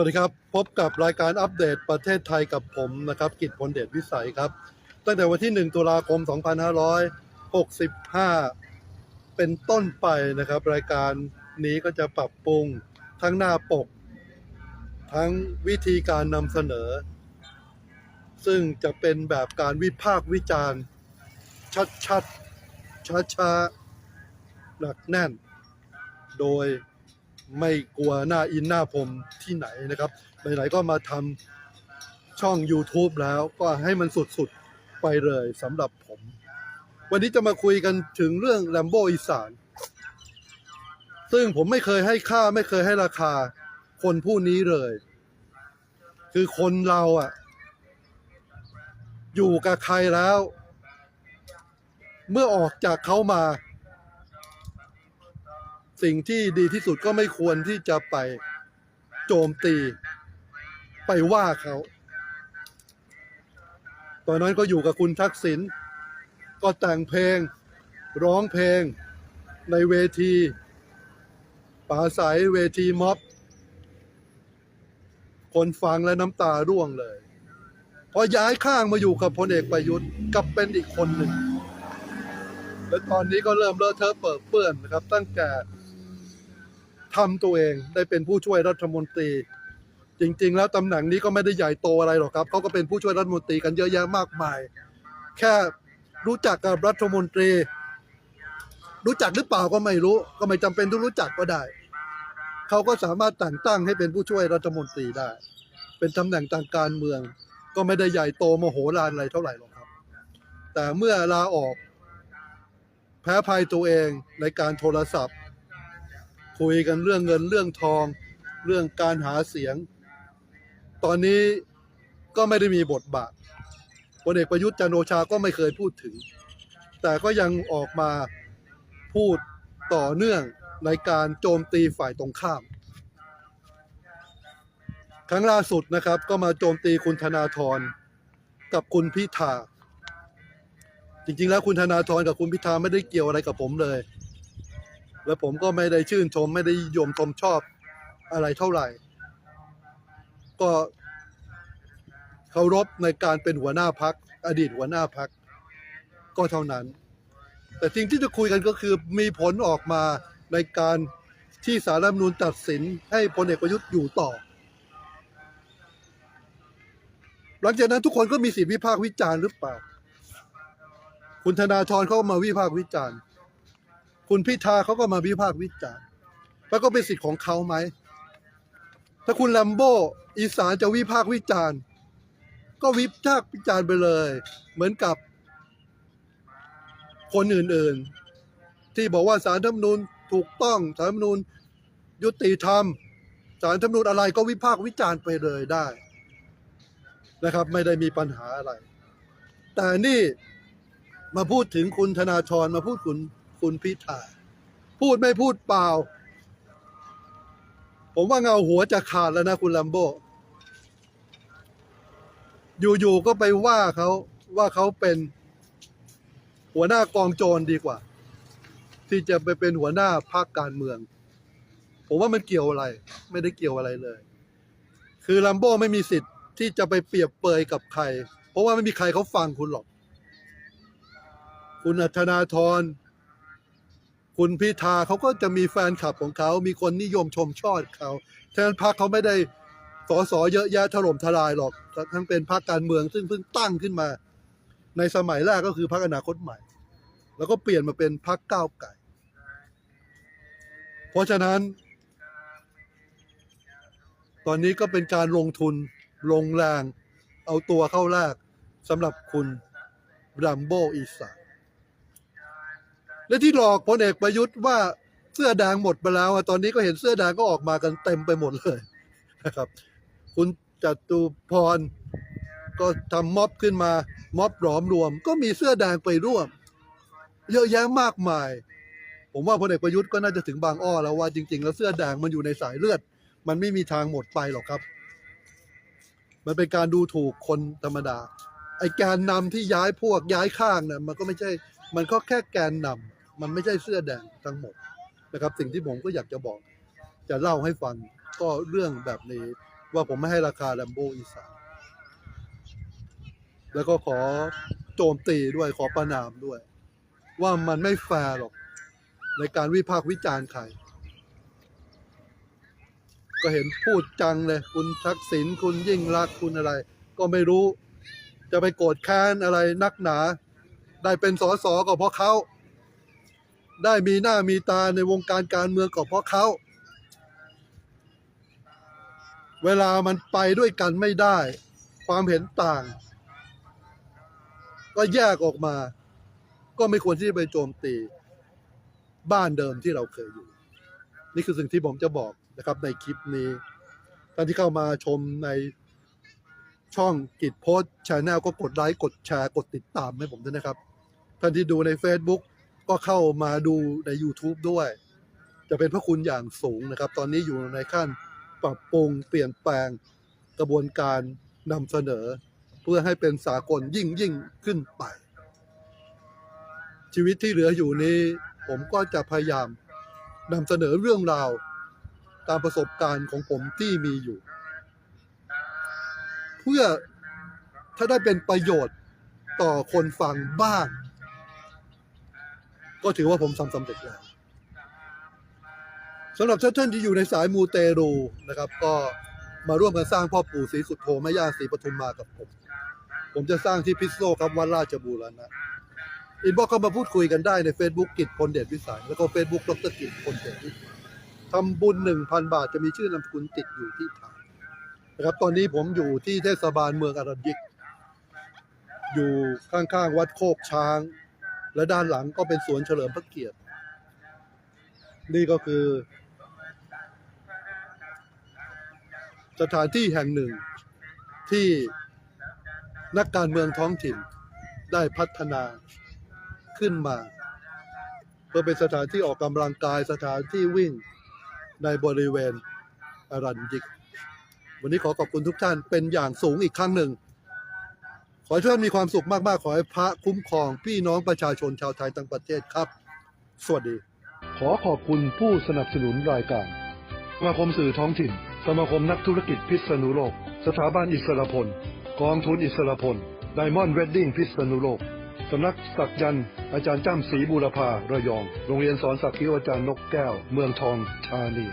วัสดีครับ พบกับรายการอัปเดตประเทศไทยกับผมนะครับกิตพลเดชวิสัยครับ ตั้งแต่วันที่ 1 ตุลาคม 2565 เป็นต้นไปนะครับ รายการนี้ก็จะปรับปรุงทั้งหน้าปก ทั้งวิธีการนำเสนอ ซึ่งจะเป็นแบบการวิพากษ์วิจารณ์ ชัดๆช้าๆหนักแน่น โดย ไม่กลัวหน้าอินหน้าผมที่ไหนนะครับไหนๆก็มาทำช่อง YouTube แล้วก็ให้มันสุดๆไปเลยสำหรับผม วันนี้จะมาคุยกันถึงเรื่องแลมโบอีสาน ซึ่งผมไม่เคยให้ค่าไม่เคยให้ราคาคนผู้นี้เลย คือคนเราอะอยู่กับใครแล้ว เมื่อออกจากเขามา สิ่งที่ดีที่สุดก็ไม่ควรที่จะไปโจมตี ไปว่าเขาตอนนั้นก็อยู่กับคุณทักษิณก็แต่งเพลงร้องเพลงในเวทีป่าใสเวทีม็อบ คนฟังและน้ำตาร่วงเลย พอย้ายข้างมาอยู่กับพลเอกประยุทธ์กลับเป็นอีกคนหนึ่ง และตอนนี้ก็เริ่มเลอะเทอะเปิดเปื้อนนะครับ ตั้งแต่ ทำตัวเองได้เป็นผู้ช่วยรัฐมนตรี จริง ๆ แล้วตำแหน่งนี้ก็ไม่ได้ใหญ่โตอะไรหรอกครับเขาก็เป็นผู้ช่วยรัฐมนตรีกันเยอะแยะมากมาย แค่รู้จักกับรัฐมนตรี รู้จักหรือเปล่าก็ไม่รู้ ก็ไม่จำเป็นต้องรู้จักก็ได้เขาก็สามารถแต่งตั้งให้เป็นผู้ช่วยรัฐมนตรีได้ เป็นตำแหน่งทางการเมือง ก็ไม่ได้ใหญ่โตมโหฬารอะไรเท่าไหร่หรอกครับ แต่เมื่อลาออกแพ้ภัยตัวเองในการโทรศัพท์ คุยกันเรื่องเงินเรื่องทอง เรื่องการหาเสียง ตอนนี้ก็ไม่ได้มีบทบาทพลเอกประยุทธ์จันโอชาก็ไม่เคยพูดถึง แต่ก็ยังออกมาพูดต่อเนื่องในการโจมตีฝ่ายตรงข้าม ครั้งล่าสุดนะครับก็มาโจมตีคุณธนาธรกับคุณพิธา จริงๆแล้วคุณธนาธรกับคุณพิธาไม่ได้เกี่ยวอะไรกับผมเลย และผมก็ไม่ได้ชื่นชมไม่ได้ยมชมชอบอะไรเท่าไหร่ ก็เคารพในการเป็นหัวหน้าพัก อดีตหัวหน้าพัก ก็เท่านั้น แต่สิ่งที่จะคุยกันก็คือมีผลออกมาในการที่สารรัฐมนูญตัดสินให้พลเอกประยุทธ์อยู่ต่อ หลังจากนั้นทุกคนก็มีสิทธิวิพากษ์วิจารณ์หรือเปล่า คุณธนาธรเขาก็มาวิพากษ์วิจารณ์ คุณพิธาเขาก็มาวิพากษ์วิจารณ์แล้วก็เป็นสิทธิ์ของเขาไหม ถ้าคุณแลมโบอีสานจะวิพากษ์วิจารณ์ ก็วิพากษ์วิจารณ์ไปเลย เหมือนกับคนอื่นๆ ที่บอกว่าสารธรรมนูญถูกต้องสารธรรมนูญยุติธรรมสารธรรมนูญอะไรก็วิพากษ์วิจารณ์ไปเลยได้นะครับ ไม่ได้มีปัญหาอะไร แต่นี่มาพูดถึงคุณธนาธรมาพูดคุณ คุณพิธา พูดไม่พูดเปล่า ผมว่าเงาหัวจะขาดแล้วนะคุณลัมโบ อยู่ๆก็ไปว่าเขาว่าเขาเป็นหัวหน้ากองโจรดีกว่า ที่จะไปเป็นหัวหน้าพรรคการเมือง ผมว่ามันเกี่ยวอะไร ไม่ได้เกี่ยวอะไรเลย คือลัมโบไม่มีสิทธิ์ที่จะไปเปรียบเปยกับใคร เพราะว่าไม่มีใครเขาฟังคุณหรอก คุณอัธนาธร คุณพิธาเขาก็จะมีแฟนคลับของเขา มีคนนิยมชมชอบเขาฉะนั้นพรรคเขาไม่ได้สอสอเยอะแยะถล่มทลายหรอก ทั้งเป็นพรรคการเมืองซึ่งเพิ่งตั้งขึ้นมา ในสมัยแรกก็คือพรรคอนาคตใหม่ แล้วก็เปลี่ยนมาเป็นพรรคก้าวไก่ เพราะฉะนั้น ตอนนี้ก็เป็นการลงทุนลงแรง เอาตัวเข้าแรกสำหรับคุณรัมโบอีสาน และที่หลอกพลเอกประยุทธ์ว่าเสื้อแดงหมดไปแล้วตอนนี้ก็เห็นเสื้อแดงก็ออกมากันเต็มไปหมดเลยนะครับ คุณจตุพรก็ทำม็อบขึ้นมา ม็อบหลอมรวม ก็มีเสื้อแดงไปร่วม เยอะแยะมากมาย ผมว่าพลเอกประยุทธ์ก็น่าจะถึงบางอ้อแล้วว่าจริง ๆ แล้วเสื้อแดงมันอยู่ในสายเลือด มันไม่มีทางหมดไปหรอกครับ มันเป็นการดูถูกคนธรรมดาไอ้แกนนำที่ย้ายพวกย้ายข้างนี่ยมันก็ไม่ใช่ มันก็แค่แกนนำ มันไม่ใช่เสื้อแดงทั้งหมดนะครับสิ่งที่ผมก็อยากจะบอกจะเล่าให้ฟังก็เรื่องแบบนี้ว่าผมไม่ให้ราคาแลมโบอีสานแล้วก็ขอโจมตีด้วยขอประนามด้วย ว่ามันไม่แฟร์หรอก ในการวิพากษ์วิจารณ์ใคร ก็เห็นพูดจังเลย คุณทักษิณคุณยิ่งรักคุณอะไร ก็ไม่รู้ จะไปโกรธแค้นอะไรนักหนา ได้เป็นสสก็เพราะเขา ได้มีหน้ามีตาในวงการการเมืองก็เพราะเขา เวลามันไปด้วยกันไม่ได้ ความเห็นต่าง ก็แยกออกมา ก็ไม่ควรที่จะไปโจมตี บ้านเดิมที่เราเคยอยู่ นี่คือสิ่งที่ผมจะบอกนะครับในคลิปนี้ท่านที่เข้ามาชมในช่องกิจโพสชแนลก็กดไลค์กดแชร์กดติดตามให้ผมด้วยนะครับ ท่านที่ดูใน Facebook ก็เข้ามาดูใน YouTube ด้วย จะเป็นพระคุณอย่างสูงนะครับ ตอนนี้อยู่ในขั้นปรับปรุงเปลี่ยนแปลงกระบวนการนำเสนอ เพื่อให้เป็นสากลยิ่งยิ่งขึ้นไป ชีวิตที่เหลืออยู่นี้ ผมก็จะพยายามนำเสนอเรื่องราวตามประสบการณ์ของผมที่มีอยู่ เพื่อถ้าได้เป็นประโยชน์ต่อคนฟังบ้าง ก็ถือว่าผมทำสำเร็จแล้วสำหรับท่านที่อยู่ในสายมูเตรูนะครับ ก็มาร่วมกันสร้างพ่อปู่ศรีสุดโธแม่ย่าศรีปทุมมากับผม ผมจะสร้างที่พิษโลกครับวัดราชบูรณะอินบ็อกเข้ามาพูดคุยกันได้ใน Facebook กิจพลเดชวิสัย แล้วก็ Facebook ดรกิจพลเดชวิสัยทำบุญหนึ่งพันบาทจะมีชื่อนามสกุลติดอยู่ที่ฐานนะครับ ตอนนี้ผมอยู่ที่เทศบาลเมืองอรัญยิก อยู่ข้างๆ วัดโคกช้าง และด้านหลังก็เป็นสวนเฉลิมพระเกียรติ นี่ก็คือ สถานที่แห่งหนึ่งที่นักการเมืองท้องถิ่นได้พัฒนาขึ้นมา เพื่อเป็นสถานที่ออกกำลังกายสถานที่วิ่งในบริเวณอรัญยิก วันนี้ขอขอบคุณทุกท่านเป็นอย่างสูงอีกครั้งหนึ่ง ขอให้ท่านมีความสุขมากๆ ขอให้พระคุ้มครองพี่น้องประชาชนชาวไทยทั้งประเทศครับ สวัสดี ขอขอบคุณผู้สนับสนุนรายการสมาคมสื่อท้องถิ่น สมาคมนักธุรกิจพิษณุโลก สถาบันอิสรพล กองทุนอิสรพล ไดมอนด์เวดดิ้งพิษณุโลก สำนักสักยันต์อาจารย์จ้ำศรีบูรพาระยอง โรงเรียนสอนสักคิวอาจารย์นกแก้ว เมืองทองธานี